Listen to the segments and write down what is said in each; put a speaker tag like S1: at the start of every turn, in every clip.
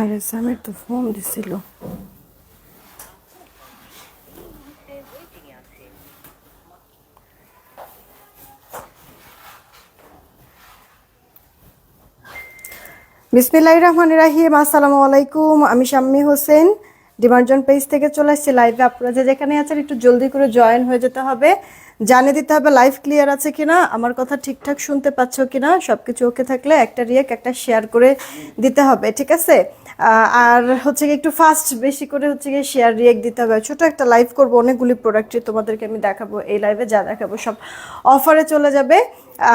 S1: আরে সামির তো ফোন দিছিল বিসমিল্লাহ রহমান রাহিম আসসালামু আলাইকুম আমি শাম্মী হোসেন ডিমার্জন পেজ থেকে চলে আসছি লাইভে আপনারা যে যেখানে আছেন, একটু জলদি করে জয়েন হয়ে যেতে হবে। জানিয়ে দিতে হবে লাইভ ক্লিয়ার আছে কিনা, আমার কথা ঠিকঠাক শুনতে পাচ্ছ কিনা সব কিছু ওকে থাকলে একটা রিয়েক একটা শেয়ার করে দিতে হবে, ঠিক আছে? আর হচ্ছে গিয়ে একটু ফাস্ট বেশি করে হচ্ছে গিয়ে শেয়ার রিয়েক দিতে হবে। ছোট একটা লাইভ করব অনেকগুলি প্রোডাক্টই তোমাদেরকে আমি দেখাবো এই লাইভে যা দেখাবো সব অফারে চলে যাবে।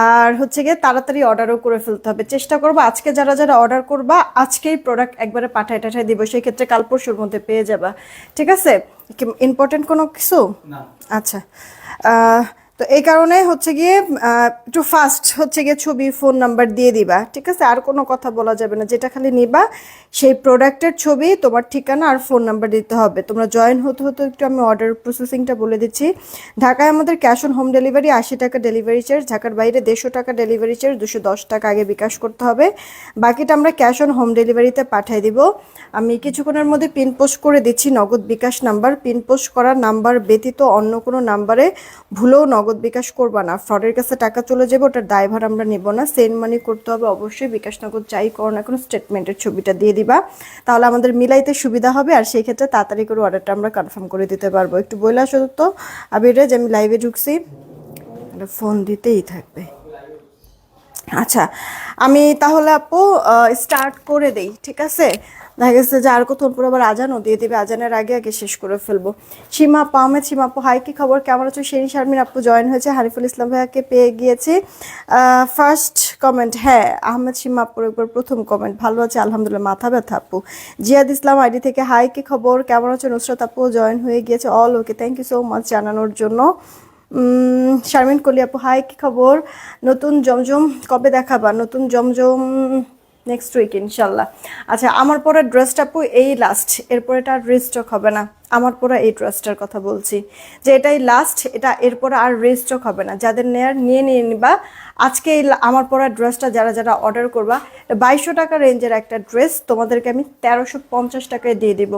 S1: আর হচ্ছে গিয়ে তাড়াতাড়ি অর্ডারও করে ফেলতে হবে। চেষ্টা করব আজকে যারা যারা অর্ডার করবা আজকেই প্রোডাক্ট একবারে পাঠায় টাঠায় দিব সেই ক্ষেত্রে কাল পরশুর মধ্যে পেয়ে যাবা। ঠিক আছে? ইম্পর্টেন্ট কোনো কিছু? আচ্ছা। তো এই কারণে হচ্ছে গিয়ে একটু ফাস্ট হচ্ছে গিয়ে ছবি ফোন নাম্বার দিয়ে দিবা, ঠিক আছে? আর কোনো কথা বলা যাবে না, যেটা খালি নিবা, সেই প্রোডাক্টের ছবি, তোমার ঠিকানা আর ফোন নাম্বার দিতে হবে। তোমরা জয়েন হতে হতে একটু আমি অর্ডার প্রসেসিংটা বলে দিচ্ছি। ঢাকায় আমাদের ক্যাশ অন হোম ডেলিভারি আশি টাকা ডেলিভারি চার্জ ঢাকার বাইরে দেড়শো টাকা ডেলিভারি চার্জ দুশো দশ টাকা আগে বিকাশ করতে হবে। বাকিটা আমরা ক্যাশ অন হোম ডেলিভারিতে পাঠিয়ে দিব। আমি কিছুক্ষণের মধ্যে পিন পোস্ট করে দিচ্ছি, Nagad bKash number pin post করা নাম্বার ব্যতীত অন্য কোনো নাম্বারে ভুলেও নগদ বিকাশ করবা না। ফ্রডের কাছে টাকা চলে যাবে, ওটার দায়ভার আমরা নেব না। সেন্ড মানি করতে হবে অবশ্যই। বিকাশ নগদ যাই করো না কোনো স্টেটমেন্টের ছবিটা দিয়ে দিবা। তাহলে আমাদের মিলাইতে সুবিধা হবে আর সেই ক্ষেত্রে তাড়াতাড়ি করে অর্ডারটা আমরা কনফার্ম করে দিতে পারব। একটু বলে আসো তো আবিরে যে আমি লাইভে ঢুকছি। ফোন দিতেই থাকবে। আচ্ছা আমি তাহলে আপু স্টার্ট করে দেই, ঠিক আছে? দেখা গেছে যে আর কোথাও পর আবার আজানও দিয়ে দিবে, আজানের আগে আগে শেষ করে ফেলব। সীমা আপু, আহমেদ সীমা আপু হাই কি খবর? কেমন আছো? শেরি শারমিন আপু জয়েন হয়েছে, হারিফুল ইসলাম ভাইয়াকে পেয়ে গিয়েছি। ফার্স্ট কমেন্ট হ্যাঁ আহমেদ সীমা আপুর একবার প্রথম কমেন্ট ভালো আছে, আলহামদুলিল্লাহ, মাথা ব্যথা আপু। জিয়াদ ইসলাম আইডি থেকে হাই কি খবর? কেমন আছো? নুসরাত আপু জয়েন হয়ে গিয়েছে all okay thank you so much জানানোর জন্য। শারমিন কলি আপু, হাই, কি খবর? নতুন জমজম কবে দেখাবা? নতুন জমজম নেক্সট উইক ইনশাল্লাহ। আচ্ছা আমার পরে ড্রেসটা আপু এই লাস্ট এরপরে এটা আর রিস্টক হবে না। আমার পরে এই ড্রেসটার কথা বলছি। যে এটাই লাস্ট এটা এরপরে আর রিস্টক হবে না। যাদের নেয়ার, নিয়ে নিয়ে নিবা। আজকে এই আমার পরা ড্রেসটা যারা যারা অর্ডার করবা বাইশশো টাকা রেঞ্জের একটা ড্রেস তোমাদেরকে আমি তেরোশো পঞ্চাশ টাকায় দিয়ে দিব।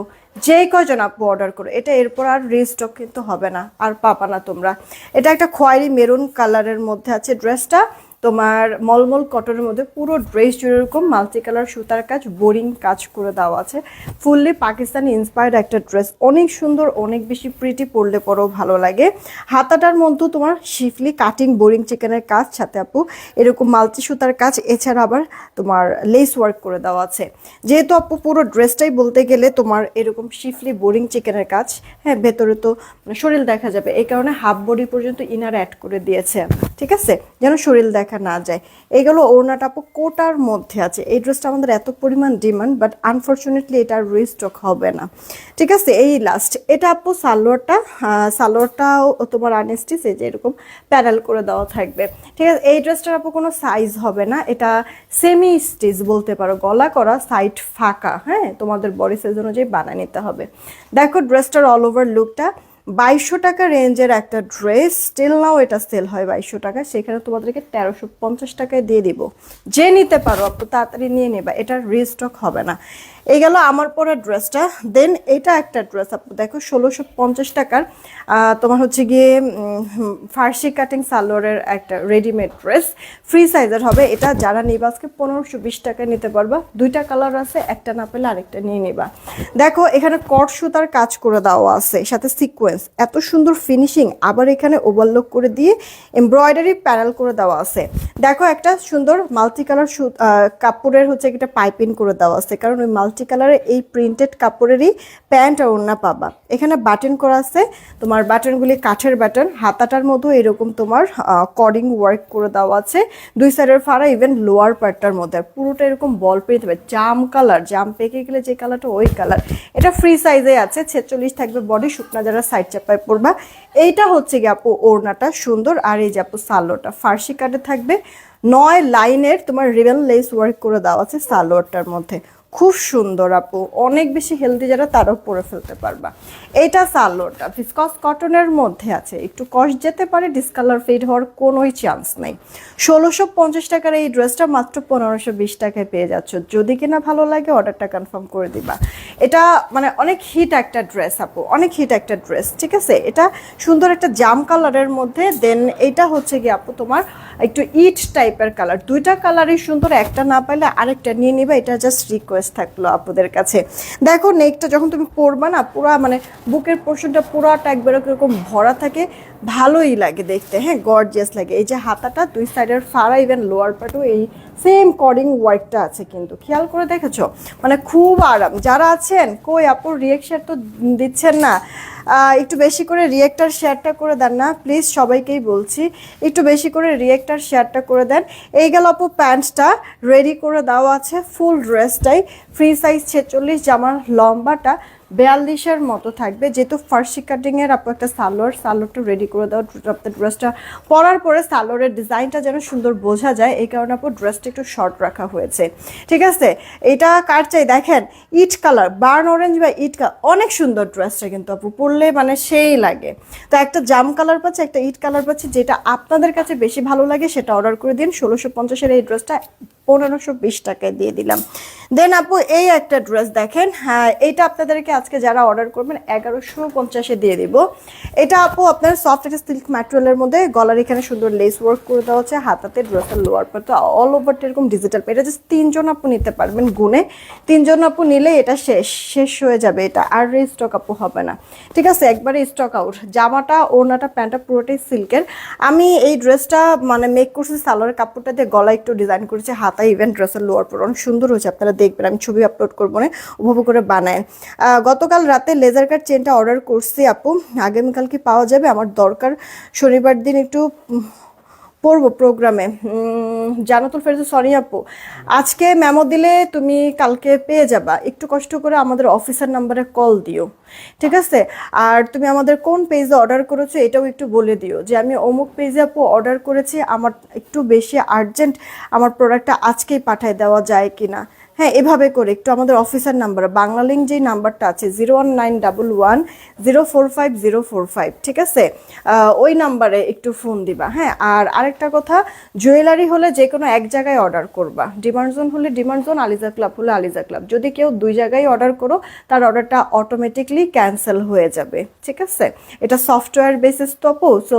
S1: যেই কয়জন আপু অর্ডার করো, এটা এরপর আর রিস্টক কিন্তু হবে না। আর পাবা না তোমরা। এটা একটা খোয়ারি মেরুন কালারের মধ্যে আছে ড্রেসটা তোমার মলমল কটনের মধ্যে পুরো ড্রেস জুড়ে এরকম মাল্টি কালার সুতার কাজ, বোরিং কাজ করে দেওয়া আছে। ফুললি পাকিস্তানি ইন্সপায়ার্ড একটা ড্রেস অনেক সুন্দর, অনেক বেশি প্রিটি পরলে পরেও ভালো লাগে। হাতাটার মধ্যে তোমার শিফলি কাটিং বোরিং চিকেনের কাজ, সাথে আপু এরকম মাল্টি সুতার কাজ। এছাড়া আবার তোমার লেস ওয়ার্ক করে দেওয়া আছে। যেহেতু আপু পুরো ড্রেসটাই বলতে গেলে তোমার এরকম শিফলি বোরিং চিকেনের কাজ হ্যাঁ ভেতরে তো মানে শরীর দেখা যাবে। এই কারণে হাফ বডি পর্যন্ত ইনার অ্যাড করে দিয়েছে। ঠিক আছে? যেন শরীর দেখা না যায়। এইগুলো ওড়নাটা আপু কোটার মধ্যে আছে। এই ড্রেসটা আমাদের এত পরিমাণ ডিমান্ড বাট আনফর্চুনেটলি এটা রিস্টক হবে না। ঠিক আছে, এই লাস্ট এটা আপু সালোয়ারটা সালোয়ারটাও তোমার আনস্টিচ, এই যে এরকম প্যারাল করে দেওয়া থাকবে। ঠিক আছে, এই ড্রেসটার আপু কোনো সাইজ হবে না। এটা সেমি স্টিচ বলতে পারো। গলা করা সাইড ফাঁকা হ্যাঁ? তোমাদের বডি সাইজ অনুযায়ী বানিয়ে নিতে হবে। দেখো ড্রেসটার অল ওভার লুকটা বাইশশো টাকা রেঞ্জের একটা ড্রেস স্টিল নাও এটা সেল হয় বাইশশো টাকা, সেখানে তোমাদেরকে তেরোশো পঞ্চাশ টাকায় দিয়ে দিব। যে নিতে পারো আপু, তাড়াতাড়ি নিয়ে নেবা, এটা রিস্টক হবে না। এই গেল আমার পরা ড্রেসটা। দেন এটা একটা ড্রেস আপু, দেখো ষোলোশো পঞ্চাশ টাকার তোমার হচ্ছে গিয়ে ফার্সি কাটিং সালোয়ারের একটা রেডিমেড ড্রেস ফ্রি সাইজের হবে এটা, যারা নিবা আজকে পনেরোশো বিশ টাকায় নিতে পারবা, দুইটা কালার আছে, একটা না পেলে আরেকটা নিয়ে নিবা। দেখো এখানে কট সুতার কাজ করে দেওয়া আছে, সাথে সিকোয়েন্স এত সুন্দর ফিনিশিং আবার এখানে ওভারলোক করে দিয়ে এমব্রয়ডারি প্যানেল করে দেওয়া আছে। দেখো একটা সুন্দর মাল্টি কালার কাপড়ের হচ্ছে একটা পাইপিং করে দেওয়া আছে, কারণ ওই মাল্টি কালারের এই প্রিন্টেড কাপড়েরই প্যান্ট আর ওড়না পাবা। এখানে বাটন করা আছে, তোমার বাটনগুলি কাঠের বাটন হাতাটার মধ্যে এরকম তোমার কডিং ওয়ার্ক করে দেওয়া আছে। দুই সাইডের ফাড়া ইভেন লোয়ার পার্টটার মধ্যে পুরোটা এরকম বল পেয়ে হবে জাম কালার জাম পেকে গেলে যে কালারটা ওই কালার এটা ফ্রি সাইজে আছে, ছেচল্লিশ থাকবে বডি শুকনা যারা সাইড চাপায় পরবা এইটা হচ্ছে গিয়ে আপু ওড়নাটা সুন্দর। আর এই যে আপু সালোটা ফার্সি কাটে থাকবে। নয় লাইনের তোমার রিবেন লেস ওয়ার্ক করে দেওয়া আছে সালোয়ারটার মধ্যে। খুব সুন্দর আপু। অনেক বেশি হেলদি যারা, তারাও পরে ফেলতে পারবা। এটা সালোয়ারটা ভিসকস কটনের মধ্যে আছে। একটু কষ যেতে পারে ডিসকালার ফেড হওয়ার কোনোই চান্স নেই। ষোলোশো পঞ্চাশ টাকার এই ড্রেসটা মাত্র পনেরোশো বিশ টাকায় পেয়ে যাচ্ছ। যদি কিনা ভালো লাগে অর্ডারটা কনফার্ম করে দিবা। এটা মানে অনেক হিট একটা ড্রেস আপু। অনেক হিট একটা ড্রেস ঠিক আছে? এটা সুন্দর একটা জাম কালারের মধ্যে। দেন এটা হচ্ছে কি আপু তোমার একটু ইট টাইপের কালার দুইটা কালারই সুন্দর, একটা না পাইলে আরেকটা নিয়ে নিবা। এটা জাস্ট রিকোয়েস্ট থাকল আপুদের কাছে। দেখো নেকটা যখন তুমি পরবা না, পুরা মানে বুকের পোর্শনটা পুরাটা একবার এরকম ভরা থাকে, ভালোই লাগে দেখতে হ্যাঁ গর্জিয়াস লাগে। এই যে হাতাটা, দুই সাইডের ফাড়া ইভেন লোয়ার পার্টও এই সেম কডিং ওয়ার্কটা আছে কিন্তু, খেয়াল করে দেখেছ? মানে খুব আরাম। যারা আছেন, কই আপুর রিয়েকশন তো দিচ্ছেন না। একটু বেশি করে রিয়েক্টার শেয়ারটা করে দেন না প্লিজ সবাইকেই বলছি। একটু বেশি করে রিয়েক্টার শেয়ারটা করে দেন। এই গেল আপু প্যান্টটা রেডি করে দেওয়া আছে ফুল ড্রেসটাই ফ্রি সাইজ ছেচল্লিশ, জামার লম্বাটা বিয়াল্লিশের মতো থাকবে। যেহেতু ফার্সি কাটিংয়ের আপু একটা সালোয়ার, সালোয়ারটা রেডি করে দাও আপনার ড্রেসটা পরার পরে সালোয়ারের ডিজাইনটা যেন সুন্দর বোঝা যায়, এই কারণে আপু ড্রেসটা একটু শর্ট রাখা হয়েছে। ঠিক আছে? এটা কার চাই? দেখেন ইট কালার বার্ন অরেঞ্জ বা ইট কালার অনেক সুন্দর ড্রেসটা কিন্তু আপু পরলে মানে সেই লাগে। তো একটা জাম কালার পাচ্ছে, একটা ইট কালার পাচ্ছে, যেটা আপনাদের কাছে বেশি ভালো লাগে সেটা অর্ডার করে দিন। ষোলোশো পঞ্চাশের এই ড্রেসটা পনেরোশো বিশ টাকায় দিয়ে দিলাম। দেন আপু এই একটা ড্রেস দেখেন হ্যাঁ এইটা আপনাদেরকে আজকে যারা অর্ডার করবেন, এগারোশো পঞ্চাশে দিয়ে দিব। এটা আপু আপনার সফট একটা সিল্ক ম্যাটেরিয়ালের মধ্যে, গলার এখানে সুন্দর লেস ওয়ার্ক করে দেওয়া হচ্ছে হাতাতে ড্রেসের লোয়ার পার্ট অল ওভারটা এরকম ডিজিটাল এটা জাস্ট তিনজন আপু নিতে পারবেন গুনে তিনজন আপু নিলে এটা শেষ শেষ হয়ে যাবে এটা, আর স্টক আপু হবে না। ঠিক আছে, একবারে স্টক আউট জামাটা, ওড়নাটা, প্যান্টটা পুরোটাই সিল্কের। আমি এই ড্রেসটা মানে মেক করছি সালোয়ার কাপড়টা দিয়ে গলা একটু ডিজাইন করেছি হাতা ইভেন ড্রেসের লোয়ার পর অনেক সুন্দর হয়েছে, আপনারা দেখবেন, আমি ছবি আপলোড করব না, উপভোগ করে বানায়। গতকাল রাতে লেজার কাট চেনটা অর্ডার করছি আপু। আগামীকাল কি পাওয়া যাবে? আমার দরকার শনিবার দিন একটু পড়ব প্রোগ্রামে। জানাতুল ফেরজ সরি আপু। আজকে মেমো দিলে তুমি কালকে পেয়ে যাবা। একটু কষ্ট করে আমাদের অফিসার নাম্বারে কল দিও। ঠিক আছে? আর তুমি আমাদের কোন পেজে অর্ডার করেছ এটাও একটু বলে দিও। যে আমি অমুক পেজে আপু অর্ডার করেছি, আমার একটু বেশি আর্জেন্ট আমার প্রোডাক্টটা আজকেই পাঠায় দেওয়া যায় কিনা। হ্যাঁ এভাবে করে একটু আমাদের অফিসার নাম্বার বাংলা লিঙ্ক যেই নাম্বারটা আছে zero one nine double one zero four five zero four five ঠিক আছে? ওই নাম্বারে একটু ফোন দিবা হ্যাঁ? আর আরেকটা কথা জুয়েলারি হলে যে কোনো এক জায়গায় অর্ডার করবা। ডিমান্ড জোন হলে ডিমান্ড জোন আলিজা ক্লাব হলে আলিজা ক্লাব যদি কেউ দুই জায়গায় অর্ডার করো, তার অর্ডারটা অটোমেটিকলি ক্যান্সেল হয়ে যাবে, ঠিক আছে? এটা সফটওয়্যার বেসিস টপো সো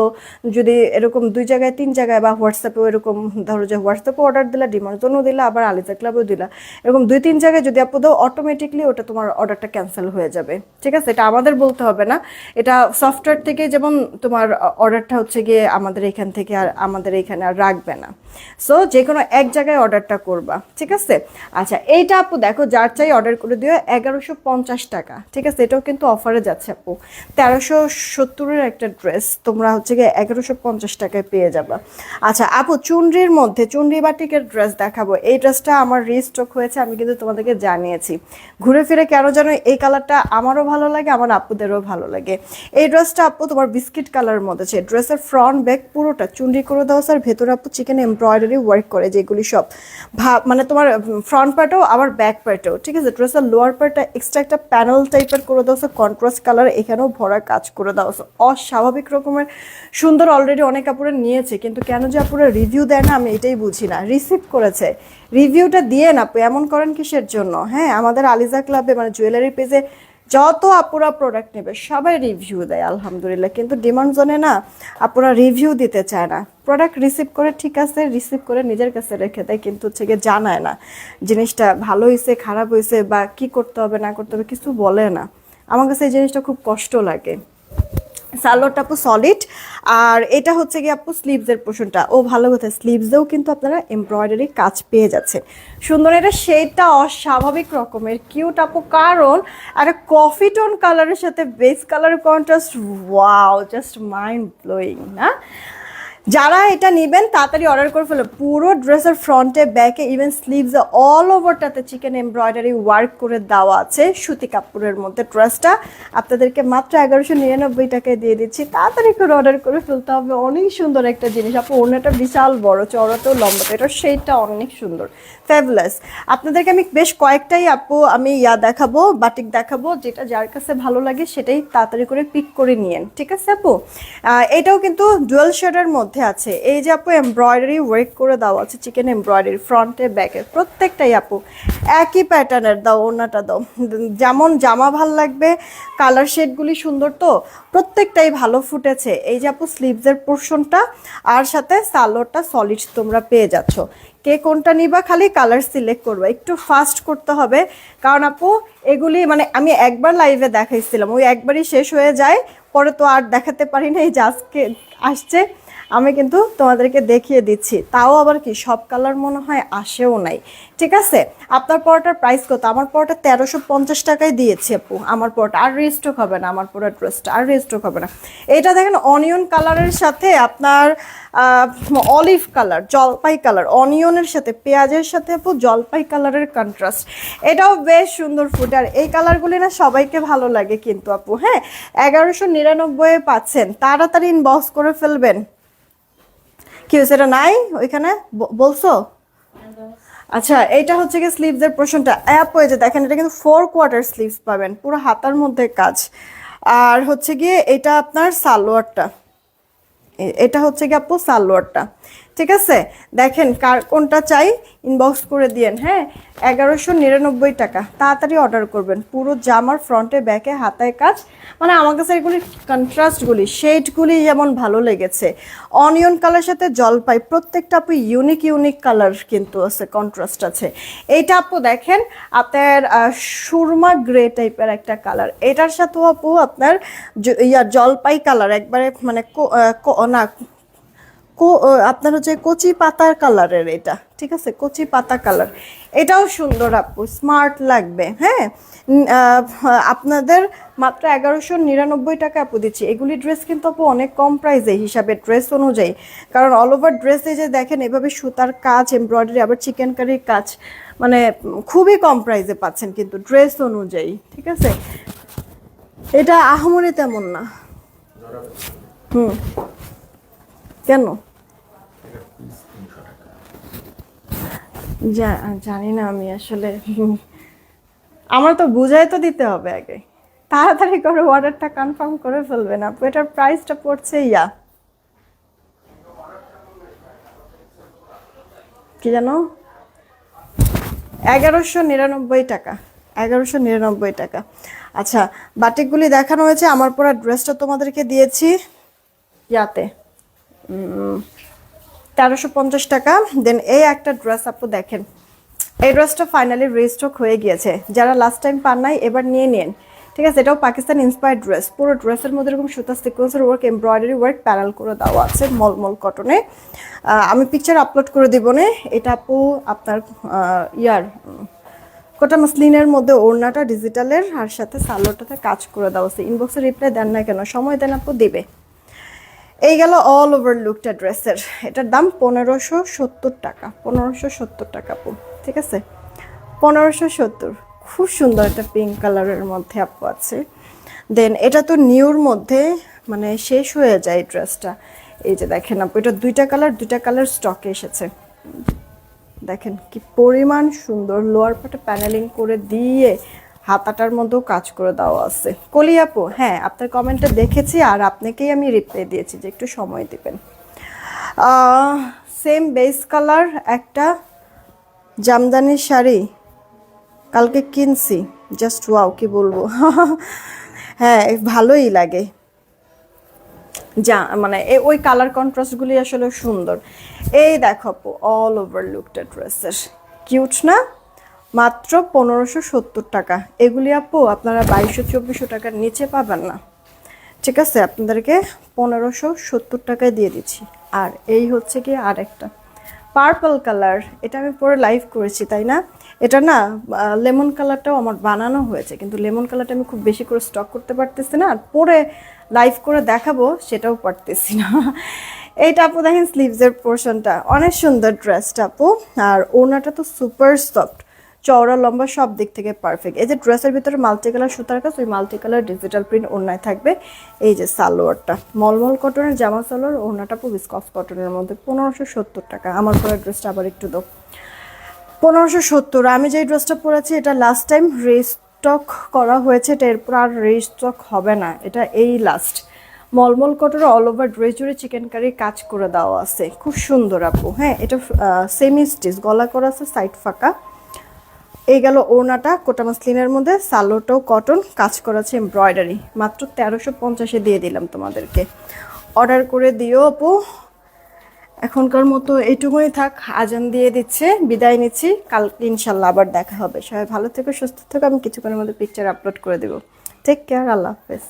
S1: যদি এরকম দুই জায়গায়, তিন জায়গায় বা হোয়াটসঅ্যাপেও এরকম, ধরো যে হোয়াটসঅ্যাপে অর্ডার দিলা ডিমান্ড জোনও দিলা, আবার আলিজা ক্লাবেও দিলা। এরকম দুই তিন জায়গায় যদি আপু দাও অটোমেটিকলি ওটা তোমার অর্ডারটা ক্যান্সেল হয়ে যাবে। ঠিক আছে? এটা আমাদের বলতে হবে না। এটা সফটওয়্যার থেকে যেমন তোমার অর্ডারটা হচ্ছে গিয়ে আমাদের এখান থেকে আর আমাদের এখানে আর রাখবে না। সো যে কোনো এক জায়গায় অর্ডারটা করবা। ঠিক আছে? আচ্ছা এইটা আপু দেখো, যার চাই অর্ডার করে দিও, এগারোশো পঞ্চাশ টাকা। ঠিক আছে? এটাও কিন্তু অফারে যাচ্ছে আপু। তেরোশো সত্তরের একটা ড্রেস তোমরা হচ্ছে গিয়ে এগারোশো পঞ্চাশ টাকায় পেয়ে যাবা। আচ্ছা আপু, চুনরির মধ্যে, চুনরি বাটিকের ড্রেস দেখাবো। এই ড্রেসটা আমার রিস্টক হয়েছে আমি কিন্তু তোমাদেরকে জানিয়েছি। ঘুরে ফিরে কেন যেন এই কালারটা আমারও ভালো লাগে, আমার আপুদেরও ভালো লাগে। এই ড্রেসটা আপু তোমার বিস্কিট কালারের মধ্যে আছে। ড্রেসের ফ্রন্ট ব্যাক পুরোটা চুন্ডি করে দেওয়া স্যার ভেতরে আপু চিকেন এমব্রয়ডারি ওয়ার্ক করে যেগুলি সব মানে তোমার ফ্রন্ট পার্টও আবার ব্যাক পার্টও ঠিক আছে? ড্রেসের লোয়ার পার্টটা এক্সট্রা একটা প্যানেল টাইপের করে দেওয়া কন্ট্রাস্ট কালার এখানেও ভরা কাজ করে দেওয়া অস্বাভাবিক রকমের, সুন্দর অলরেডি অনেক কাপড়ে নিয়েছে, কিন্তু কেন যে আপুরা রিভিউ দেয় না, আমি এটাই বুঝি না। রিসিভ করেছে। রিভিউটা দিয়ে না এমন করেন কিসের জন্য? হ্যাঁ আমাদের আলিজা ক্লাবে মানে জুয়েলারি পেজে যত আপুরা প্রোডাক্ট নেবে, সবাই রিভিউ দেয়, আলহামদুলিল্লাহ। কিন্তু ডিমান্ড জোনে না, আপুরা রিভিউ দিতে চায় না। প্রোডাক্ট রিসিভ করে ঠিক আছে রিসিভ করে নিজের কাছে রেখে দেয়, কিন্তু হচ্ছে গিয়ে জানায় না। জিনিসটা ভালো হয়েছে খারাপ হয়েছে বা কি করতে হবে, না করতে হবে, কিছু বলে না। আমার কাছে এই জিনিসটা খুব কষ্ট লাগে। সালোয়ারটা আপু সলিড আর এটা হচ্ছে গিয়ে আপু স্লিভসের পোর্শনটা ও ভালো কথা স্লিভসেও কিন্তু আপনারা এমব্রয়ডারি কাজ পেয়ে যাচ্ছে সুন্দর, এটা সেটা অস্বাভাবিক রকমের কিউট আপু, কারণ একটা কফি টোন কালারের সাথে base colour contrast wow just mind blowing না? যারা এটা নেবেন, তাড়াতাড়ি অর্ডার করে ফেলো। পুরো ড্রেসের ফ্রন্টে ব্যাকে ইভেন স্লিভস অল ওভারটাতে চিকেন এমব্রয়ডারি ওয়ার্ক করে দেওয়া আছে, সুতি কাপড়ের মধ্যে ড্রেসটা আপনাদেরকে মাত্র এগারোশো নিরানব্বই টাকায় দিয়ে দিচ্ছি। তাড়াতাড়ি করে অর্ডার করে ফেলতে হবে। অনেক সুন্দর একটা জিনিস। আপু অন্যটা বিশাল বড় চড়াতেও লম্বাতে এটা সেইটা অনেক সুন্দর। ফেভলেস আপনাদেরকে আমি বেশ কয়েকটাই আপু, আমি ইয়া দেখাবো বাটিক দেখাবো, যেটা যার কাছে ভালো লাগে সেটাই তাড়াতাড়ি করে পিক করে নিয়েন। ঠিক আছে আপু? এটাও কিন্তু ডুয়েল শেডের মধ্যে আছে। এই যে আপু এমব্রয়ডারি ওয়ার্ক করে দেওয়া আছে চিকেন এমব্রয়ডারি ফ্রন্টে ব্যাকে প্রত্যেকটাই আপু। একই প্যাটার্নের দাও, ওনাটা দাও। যেমন জামা ভালো লাগবে কালার শেডগুলি সুন্দর তো, প্রত্যেকটাই ভালো ফুটেছে। এই যে আপু স্লিভসের পোর্শনটা আর সাথে সালোয়ারটা সলিড তোমরা পেয়ে যাচ্ছ। কে কোনটা নিবা খালি কালার সিলেক্ট করবে। একটু ফাস্ট করতে হবে, কারণ আপু, এগুলি মানে আমি একবার লাইভে দেখাইছিলাম। ওই একবারই শেষ হয়ে যায়, পরে তো আর দেখাতে পারি না এই যে আজকে আসছে। আমি কিন্তু তোমাদেরকে দেখিয়ে দিচ্ছি। তাও আবার কি, সব কালার মনে হয় আসেও নাই। ঠিক আছে? আপনার পরোটার প্রাইস কত? আমার পরোটা তেরোশো পঞ্চাশ টাকায় দিয়েছি আপু। আমার পরোটা আর রেস্টক হবে না, আমার পরোটা ড্রেসটা আর রেস্টক হবে না। এটা দেখেন অনিয়ন কালারের সাথে আপনার অলিভ কালার জলপাই কালার অনিয়নের সাথে, পেঁয়াজের সাথে আপু জলপাই কালারের কন্ট্রাস্ট এটাও বেশ সুন্দর ফুড আর এই কালারগুলি না সবাইকে ভালো লাগে কিন্তু আপু হ্যাঁ? এগারোশো নিরানব্বই পাচ্ছেন। তাড়াতাড়ি ইনবক্স করে ফেলবেন। কি হয়েছে এটা নাই ওইখানে? বলছো? আচ্ছা এটা হচ্ছে কি স্লিভসের পোর্শনটা অ্যাপ হয়ে যে দেখেন, এটা কিন্তু ফোর কোয়ার্টার স্লিভস পাবেন, পুরো হাতার মধ্যে কাজ। আর হচ্ছে গিয়ে এটা আপনার সালোয়ারটা। এটা হচ্ছে কি আপু সালোয়ারটা। ঠিক আছে? দেখেন কার কোনটা চাই? ইনবক্স করে দিয়েন হ্যাঁ? এগারোশো নিরানব্বই টাকা। তাড়াতাড়ি অর্ডার করবেন। পুরো জামার ফ্রন্টে ব্যাকে হাতায় কাজ। মানে আমার কাছে এগুলি কন্ট্রাস্টগুলি শেডগুলি যেমন ভালো লেগেছে। অনিয়ন কালার সাথে জলপাই, প্রত্যেকটা আপু ইউনিক ইউনিক কালার কিন্তু আছে কন্ট্রাস্ট আছে। এইটা আপু দেখেন, আপনার সুরমা গ্রে টাইপের একটা কালার এটার সাথেও আপু আপনার ইয়া জলপাই কালার একবারে মানে না আপনার হচ্ছে কচি পাতার কালারের এটা, ঠিক আছে? কচি পাতা কালার। এটাও সুন্দর আপু, স্মার্ট লাগবে হ্যাঁ? আপনাদের মাত্র এগারোশো নিরানব্বই টাকা আপু দিচ্ছি। এগুলি ড্রেস কিন্তু আপু অনেক কম প্রাইসে হিসাবে ড্রেস অনুযায়ী। কারণ অল ওভার ড্রেসে যে দেখেন, এভাবে সুতার কাজ এমব্রয়ডারি আবার চিকেন কারির কাজ মানে খুবই কম প্রাইসে পাচ্ছেন কিন্তু ড্রেস অনুযায়ী, ঠিক আছে? এটা আহমরি তেমন না। হুম। কেন? জানি না আমি আসলে। আমার তো বুঝাই তো দিতে হবে আগে। তাড়াতাড়ি করে অর্ডারটা কনফার্ম করে ফেলবেন আপু, এটার প্রাইসটা পড়ছে, ইয়া। কি জানো? এগারোশো নিরানব্বই টাকা, এগারোশো নিরানব্বই টাকা। আচ্ছা বাটিকগুলি দেখানো হয়েছে, আমার পরা ড্রেসটা তোমাদেরকে দিয়েছি। ইয়াতে তেরোশো পঞ্চাশ টাকা। দেন এই একটা ড্রেস আপু দেখেন। এই ড্রেসটা ফাইনালি রেস্টক হয়ে গিয়েছে। যারা লাস্ট টাইম পান নাই, এবার নিয়ে নিন। ঠিক আছে, এটাও পাকিস্তান ইন্সপায়ার্ড ড্রেস পুরো ড্রেসের মধ্যে এরকম সুতা সিকোয়েন্সের ওয়ার্ক এমব্রয়ডারি ওয়ার্ক প্যারাল করে দেওয়া আছে মলমল কটনে আমি পিকচার আপলোড করে দিব এটা আপু আপনার ইয়ার, কোটা মাসলিনের মধ্যে ওড়নাটা ডিজিটালের আর সাথে সালোয়ারটাতে কাজ করে দেওয়া আছে। ইনবক্সে রিপ্লাই দেন না কেন? সময় দেন আপু, দেবে। এই গেল অল ওভার লুকটা ড্রেসের এটার দাম পনেরোশো সত্তর টাকা, পনেরোশো সত্তর টাকা আপু, ঠিক আছে? পনেরোশো সত্তর, খুব সুন্দর একটা পিঙ্ক কালারের মধ্যে আপু আছে। দেন এটা তো নিউর মধ্যে মানে শেষ হয়ে যায় ড্রেসটা এই যে দেখেন আপু, এটা দুইটা কালার দুইটা কালার স্টকে এসেছে। দেখেন কি পরিমাণ সুন্দর লোয়ার পাটে প্যানেলিং করে দিয়ে হাতাটার মধ্যেও কাজ করে দেওয়া আছে। কলি আপু হ্যাঁ আপনার কমেন্টটা দেখেছি আর আপনাকেই আমি রিপ্লাই দিয়েছি যে একটু সময় দিবেন। সেম বেস কালার একটা জামদানি শাড়ি কালকে কিনছি। জাস্ট ওয়াও কি বলব? হ্যাঁ ভালোই লাগে। যা মানে ওই কালার কন্ট্রাস্টগুলি আসলে সুন্দর। এই দেখো অল ওভার লুকটা ড্রেসের কিউট না? মাত্র পনেরোশো সত্তর টাকা। এগুলি আপু, আপনারা বাইশশো চব্বিশশো টাকার নিচে পাবেন না। ঠিক আছে, আপনাদেরকে পনেরোশো সত্তর টাকায় দিয়ে দিচ্ছি। আর এই হচ্ছে কি আরেকটা। পার্পল কালার এটা আমি পরে লাইভ করেছি, তাই না? এটা না লেমন কালারটাও আমার বানানো হয়েছে, কিন্তু লেমন কালারটা আমি খুব বেশি করে স্টক করতে পারতেছি না। আর পরে লাইভ করে দেখাবো, সেটাও পারতেছি না। এইটা আপু দেখেন স্লিভসের পোর্শনটা অনেক সুন্দর ড্রেসটা আপু। আর ওনাটা তো সুপার সফট চওড়া, লম্বা সব দিক থেকে পারফেক্ট এই যে ড্রেসের ভিতরে মাল্টি কালার সুতার কাজ, ওই মাল্টি কালার ডিজিটাল প্রিন্ট ওড়নায় থাকবে। এই যে সালোয়ারটা, মলমল কটনের জামা সালোয়ার, ওড়নাটা আপু বিস্কস কটনের মধ্যে, পনেরোশো সত্তর টাকা। আমার পরে ড্রেসটা আবার একটু দো পনেরোশো সত্তর, আমি যে ড্রেসটা পরেছি, এটা লাস্ট টাইম রিস্টক করা হয়েছে, এটা এরপর আর রিস্টক হবে না। এটা এই লাস্ট মলমল কটর অল ওভার ড্রেস জুড়ে চিকেন কারি কাজ করে দেওয়া আছে। খুব সুন্দর আপু হ্যাঁ? এটা সেমি স্টিচ গলা করা আছে সাইড ফাঁকা। এই গেল ওড়নাটা, কোটা মাসলিনের মধ্যে সালোটাও কটন, কাজ করাছে এমব্রয়ডারি। মাত্র তেরোশো পঞ্চাশে দিয়ে দিলাম তোমাদেরকে। অর্ডার করে দিও আপু। এখনকার মতো এইটুকুই থাক, আজান দিয়ে দিচ্ছে, বিদায় নিচ্ছি। কাল ইনশাল্লাহ আবার দেখা হবে। সবাই ভালো থেকো, সুস্থ থেকো, আমি কিছুক্ষণের মধ্যে পিকচার আপলোড করে দেবো। টেক কেয়ার আল্লাহ হাফেজ।